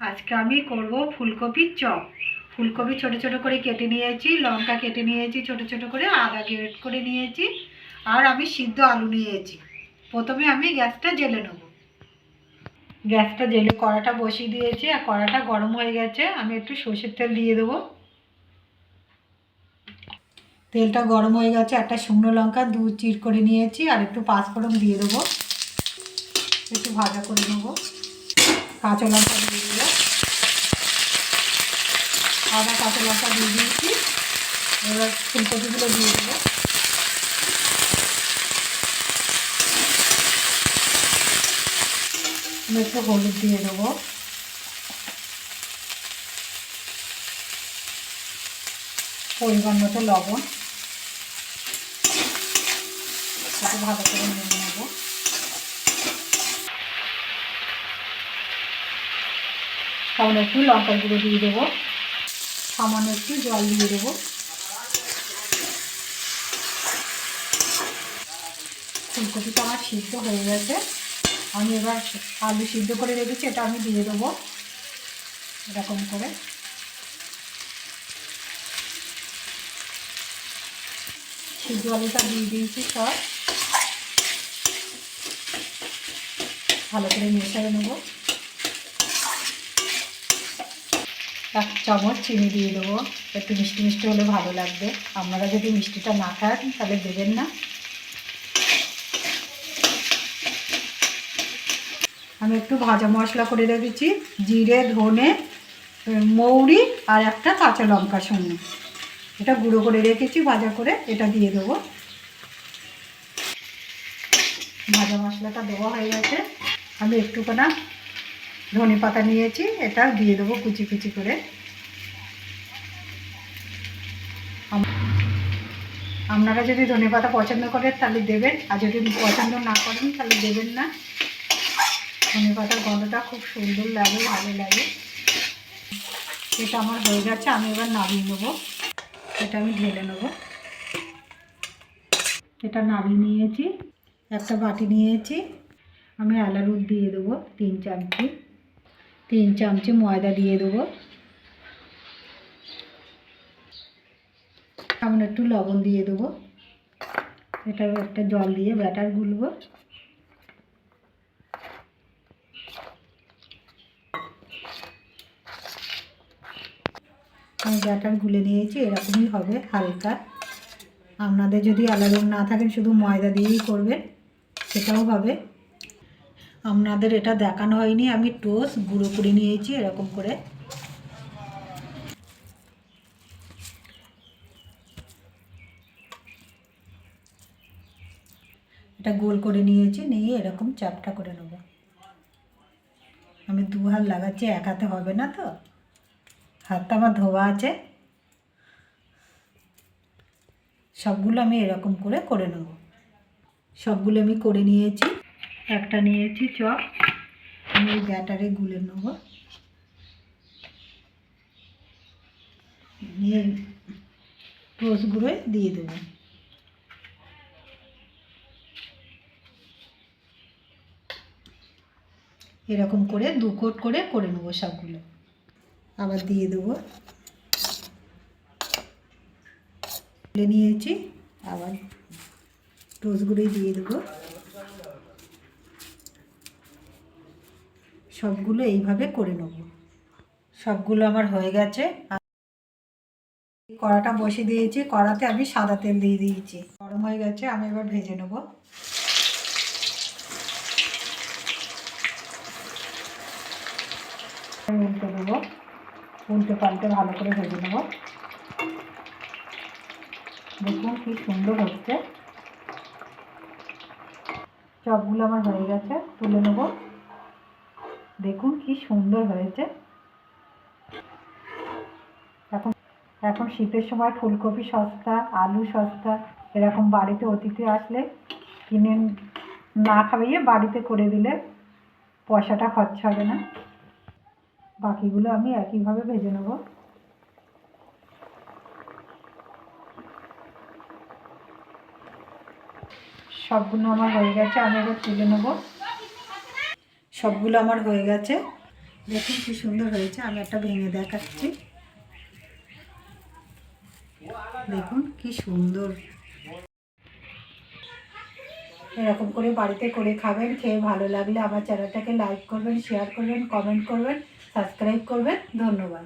আজকে আমি করব ফুলকপির চপ। ফুলকপি ছোট ছোট করে কেটে নিয়েছি, লঙ্কা কেটে নিয়েছি, ছোট ছোট করে আদা গ্রেট করে নিয়েছি, আর আমি সিদ্ধ আলু নিয়েছি। প্রথমে আমি গ্যাসটা জেলে নেব। গ্যাসটা জেলে, কড়াটা বসিয়ে দিয়েছি, আর কড়াটা গরম হয়ে গেছে, আমি একটু সর্ষের তেল দিয়ে দেবো। তেলটা গরম হয়ে গেছে, একটা শুকনো লঙ্কা দু চির করে নিয়েছি, আর একটু পাঁচফোড়ন দিয়ে দেবো। একটু ভাজা করে নেব। কাঁচা লঙ্কা দিয়ে আদা, কাঁচা লঙ্কা দিয়ে দিয়েছি। এবার ফুলকপিগুলো দিয়ে দেবো। একটু হলুদ দিয়ে দেবো। পরিমাণ মতো লবণ। ভালো করে নিয়ে নেব। সামান্য একটু লঙ্কার গুঁড়ো দিয়ে দেবো। সামান্য একটু জল দিয়ে দেবো। ফুলকপিটা আমার সিদ্ধ হয়ে গেছে। আমি এবার আলু সিদ্ধ করে রেখেছি, এটা আমি দিয়ে দেবো এরকম করে। সিদ্ধ আলুটা দিয়ে দিয়েছি সব। ভালো করে মেশাই নেব। এক চামচ চিনি দিয়ে দেবো। একটু মিষ্টি মিষ্টি হলে ভালো লাগবে। আপনারা যদি মিষ্টিটা না খান, তাহলে দেবেন না। আমি একটু ভাজা মশলা করে রেখেছি। জিরে, ধনে, মৌরি আর একটা কাঁচা লঙ্কা সঙ্গে। এটা গুঁড়ো করে রেখেছি, ভাজা করে এটা দিয়ে দেবো। ভাজা মশলাটা দেওয়া হয়ে গেছে। আমি একটুখানা ধনে পাতা নিয়েছি, এটা দিয়ে দেবো কুচি কুচি করে। আপনারা যদি ধনে পাতা পছন্দ করেন তাহলে দেবেন, আর যদি পছন্দ না করেন তাহলে দেবেন না। ধনে পাতার গন্ধটা খুব সুন্দর লাগে, ভালো লাগে। এটা আমার হয়ে গেছে, আমি এবার নামিয়ে নেব। এটা আমি ঢেলে নেব। এটা নামিয়ে নিয়েছি, একটা বাটি নিয়েছি। আমি আলারুদ দিয়ে দেবো তিন চামচি। তিন চামচি ময়দা দিয়ে দেবো। সামান্য একটু লবণ দিয়ে দেবো। এটা একটা জল দিয়ে ব্যাটার গুলবো। আমি ব্যাটার গুলে নিয়েছি, এরকমই হবে হালকা। আপনাদের যদি আলাদা না থাকেন শুধু ময়দা দিয়েই করবেন, সেটাও হবে। আপনাদের এটা দেখানো হয়নি, আমি টোস্ট গুঁড়ো করে নিয়েছি এরকম করে। এটা গোল করে নিয়েছি, নিয়ে এরকম চাপটা করে নেব। আমি দু হাত লাগাচ্ছি, এক হাতে হবে না তো? হাতটা আমার ধোয়া আছে। সবগুলো আমি এরকম করে করে নেব। সবগুলো আমি করে নিয়েছি। একটা নিয়েছি, চপ। আমি এই ব্যাটারে গুলে নেব। নিয়ে টোস্টগুলোয় দিয়ে দেবো। এরকম করে দু কোট করে করে নেব সবগুলো। আবার দিয়ে দেবো। নিয়েছি, আবার টোস্টগুলোই দিয়ে দেবো। সবগুলো এইভাবে করে নেব। সবগুলো আমার হয়ে গেছে। কড়াটা বসিয়ে দিয়েছি। কড়াতে আমি সাদা তেল দিয়ে দিয়েছি। গরম হয়ে গেছে, আমি এবার ভেজে নেব। উল্টে দেবো উল্টে পাল্টে ভালো করে ভেজে নেব। দেখুন কি সুন্দর হচ্ছে। চপগুলো আমার হয়ে গেছে, তুলে নেব। দেখুন কি সুন্দর হয়েছে। এখন এখন শীতের সময় ফুলকপি সস্তা, আলু সস্তা, এরকম বাড়িতে অতিথি আসলে কিনে না খাইয়ে বাড়িতে করে দিলে পয়সাটা খরচা হবে না। বাকিগুলো আমি একইভাবে ভেজে নেব। সবগুলো আমার হয়ে গেছে, আমি এবার তুলে নেব। সবগুলো আমার হয়ে গেছে। দেখুন কি সুন্দর হয়েছে, আমি একটা ভেঙে দেখাচ্ছি। দেখুন কি সুন্দর। এরকম করে বাড়িতে করে খাবেন, খেয়ে ভালো লাগলে আমার চ্যানেলটাকে লাইক করবেন শেয়ার করবেন কমেন্ট করবেন সাবস্ক্রাইব করবেন। ধন্যবাদ।